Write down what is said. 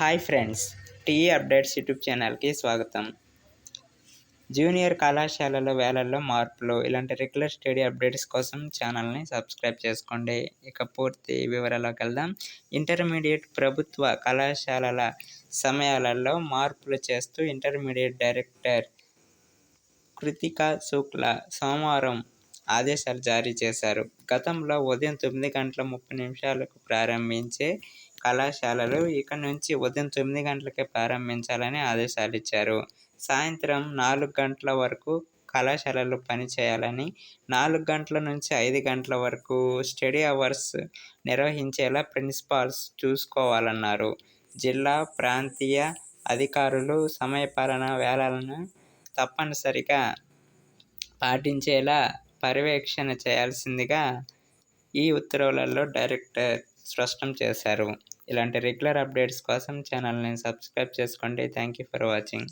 Hi friends TE updates YouTube ఛానల్కి స్వాగతం. Junior కళాశాలలో వేలల్లో మార్పులు ఇలాంటి రెగ్యులర్ స్టడీ అప్డేట్స్ కోసం ఛానల్ని సబ్స్క్రైబ్ చేసుకోండి. ఇక పూర్తి వివరాలకు వెళ్దాం. ఇంటర్మీడియట్ ప్రభుత్వ కళాశాలల సమయాలలో మార్పులు చేస్తూ ఇంటర్మీడియట్ డైరెక్టర్ కృతికా శుక్ల సోమవారం ఆదేశాలు జారీ చేశారు. గతంలో ఉదయం తొమ్మిది గంటల ముప్పై నిమిషాలకు ప్రారంభించే కళాశాలలు ఇక నుంచి ఉదయం తొమ్మిది గంటలకే ప్రారంభించాలని ఆదేశాలు ఇచ్చారు. సాయంత్రం నాలుగు గంటల వరకు కళాశాలలు పనిచేయాలని నాలుగు గంటల నుంచి ఐదు గంటల వరకు స్టడీ అవర్స్ నిర్వహించేలా ప్రిన్సిపాల్స్ చూసుకోవాలన్నారు. జిల్లా ప్రాంతీయ అధికారులు సమయపాలన వేళలను తప్పనిసరిగా పాటించేలా పర్యవేక్షణ చేయాల్సిందిగా ఈ ఉత్తర్వులలో డైరెక్టర్ స్పష్టం చేశారు. ఇలాంటి రెగ్యులర్ అప్డేట్స్ కోసం ఛానల్ని సబ్స్క్రైబ్ చేసుకోండి. Thank you for watching.